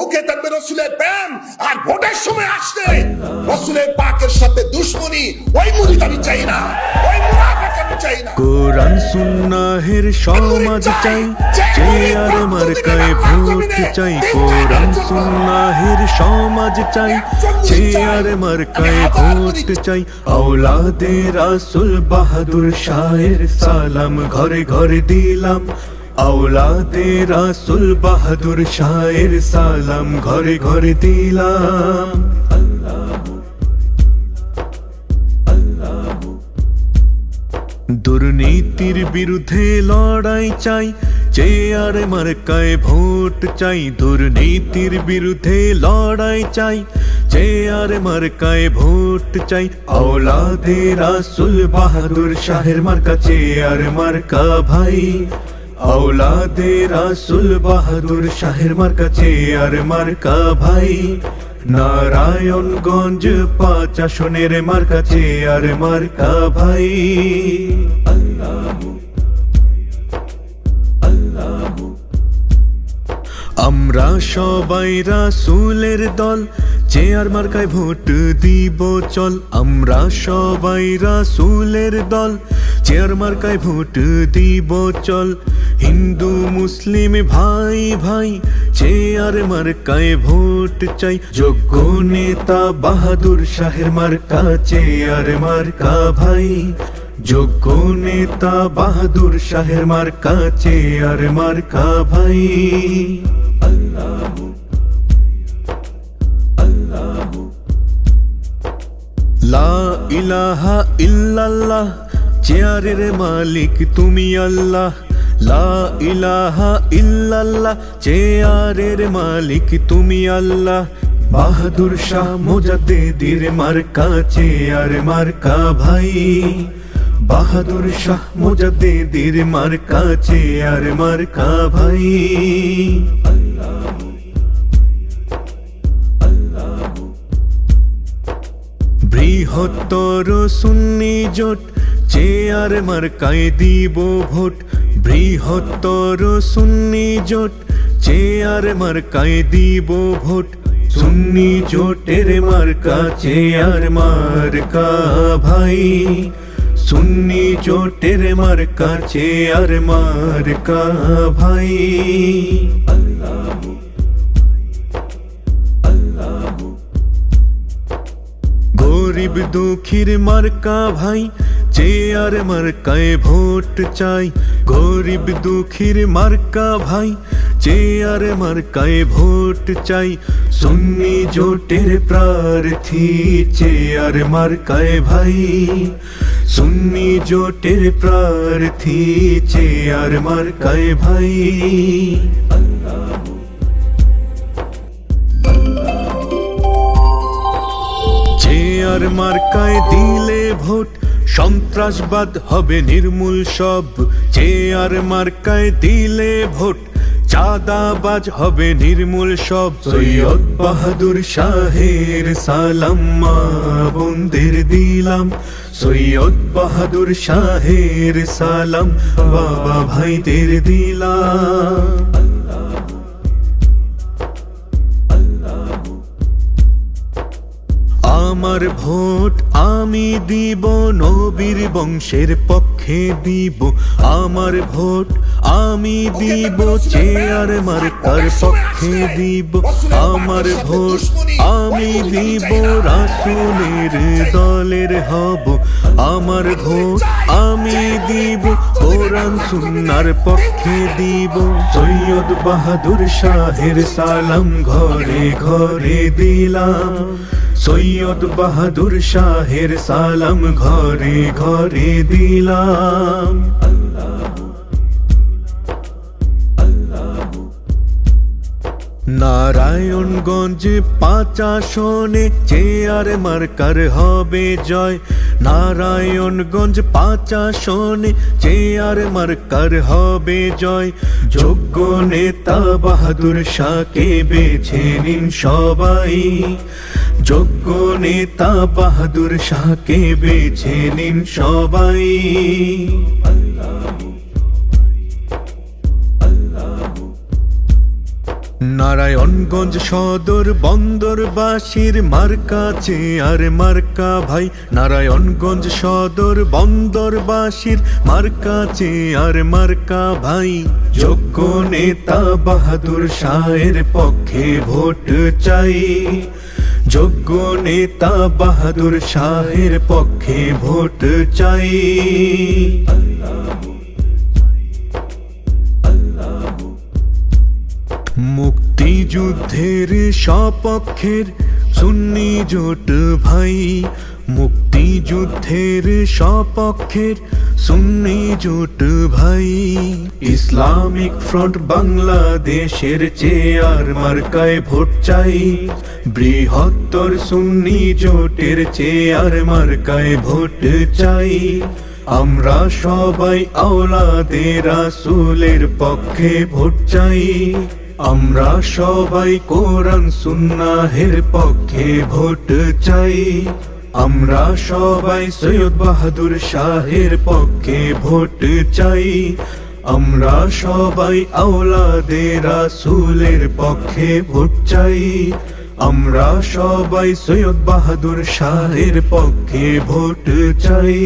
মুখে থাকবে রসুলের প্রেম আর ভোটের সময় আসলে রসুলের পাকের সাথে দুশ্মনী ওই মুরিদ আমি চাই না ওই মুনাফেক আমি চাই না। কোরআন সুন্নাহের সমাজ চাই যে চেয়ার মার্কায় ভোট চাই কোরআন সুন্নাহের সমাজ চাই চেয়ার মার্কায় ভোট চাই আওলাদে রাসুল বাহাদুর শাহের সালাম ঘরে ঘরে দিলাম রাসুল বাহাদুর শাহের সালাম ঘরে ঘরে দিলাম দুর্নীতির বিরুদ্ধে লড়াই চাই চেয়ার মার্কায় ভোট চাই দুর্নীতির বিরুদ্ধে লড়াই চাই চেয়ার মার্কায় ভোট চাই আওলাদে রাসুল বাহাদুর শাহের মার্কা চেয়ার মার্কা ভাই আওলাদে রাসুল বাহাদুর শাহের মার্কা চেয়ার মার্কা ভাই নারায়ণগঞ্জ পাঁচ আসনের মার্কা চেয়ার মার্কা ভাই আমরা সবাই রাসুলের দল চেয়ার মার্কায় ভোট দিব চল আমরা সবাই রাসুলের দল চেয়ার মার্কায় ভোট দিব চল হিন্দু মুসলিম ভাই ভাই চেয়ার মার্কায় ভোট চাই। যোগ্য নেতা বাহাদুর শাহের মার্কা চেয়ার মার্কা ভাই। যোগ্য নেতা বাহাদুর শাহের মার্কা চেয়ার মার্কা ভাই। ইলাহা ইল্লাল্লাহ, চেয়ারের মালিক তুমি আল্লাহ। লা ইলাহা ইল্লাল্লাহ চেয়ারের মালিক তুমি আল্লাহ। বাহাদুর শাহ মোজাদ্দেদির মার্কা চেয়ার মার্কা ভাই। বাহাদুর শাহ মোজাদ্দেদির মার্কা চেয়ার মার্কা ভাই। বৃহত্তর সুন্নি জোট চেয়ার মার্কায় দিব ভোট। বৃহত্তর সুন্নি জোট, চেয়ার মার্কায় দিব ভোট। সুন্নি জোটের মার্কা, চেয়ার মার্কা ভাই। সুন্নি জোটের মার্কা, চেয়ার মার্কা ভাই। গরিব দুঃখীর মার্কা ভাই চেয়ার মার্কায় ভোট চাই, গরিব দুঃখীর মার্কা ভাই। চেয়ার মার্কায় ভোট চাই, সুন্নি জোটের প্রার্থী। চেয়ার মার্কায় ভাই, সুন্নি জোটের প্রার্থী। চেয়ার মার্কায় ভাই। চেয়ার মার্কায় দিলে ভোট সন্ত্রাসবাদ হবে নির্মূল সব। চেয়ার মার্কায় দিলে ভোট, চাঁদাবাজ হবে নির্মূল সব। সৈয়দ বাহাদুর শাহের সালাম, মা বন্দের দিলাম। সৈয়দ বাহাদুর শাহের সালাম, বাবা ভাইদের দিলাম। আমার ভোট আমি দিব নবীর বংশের পক্ষে দিব আমার ভোট আমি দিব চেয়ার মার্কার পক্ষে দিব আমার ভোট আমি দিব রাসুলের দলের হব আমার ভোট আমি দিব কোরআন সুন্নার পক্ষে দিব সৈয়দ বাহাদুর শাহের সালাম ঘরে ঘরে দিলাম সৈয়দ বাহাদুর শাহের সালাম ঘরে ঘরে দিলাম। নারায়ণগঞ্জ পাঁচ আসনে চেয়ার মার্কার হবে জয়। নারায়ণগঞ্জ পাঁচ আসনে চেয়ার মার্কার হবে জয়? যোগ্য নেতা বাহাদুর শাহকে বেছে নিন সবাই। যোগ্য নেতা বাহাদুর শাহকে বেছে নিন সবাই। নারায়ণগঞ্জ সদর বন্দরবাসীর মার্কা আর মার্কা ভাই। নারায়ণগঞ্জ সদর বন্দরবাসীর মার্কা আর মার্কা ভাই। যোগ্য নেতা বাহাদুর শাহের পক্ষে ভোট চাই। যোগ্য নেতা বাহাদুর শাহের পক্ষে ভোট চাই। মুক্তিযুদ্ধের সপক্ষের সুন্নি জোট ভাই, মুক্তিযুদ্ধের সপক্ষের সুন্নি জোট ভাই। ইসলামিক ফ্রন্ট বাংলাদেশের চেয়ার মার্কায় ভোট চাই, বৃহত্তর সুন্নি জোটের চেয়ার মার্কায় ভোট চাই। আমরা সবাই আওলাদে রাসূলের পক্ষে ভোট চাই। আমরা সবাই কোরআন সুন্নাহের পক্ষে ভোট চাই। আমরা সবাই সৈয়দ বাহাদুর শাহের পক্ষে ভোট চাই। আমরা সবাই আওলাদে রাসূলের পক্ষে ভোট চাই। আমরা সবাই সৈয়দ বাহাদুর শাহের পক্ষে ভোট চাই।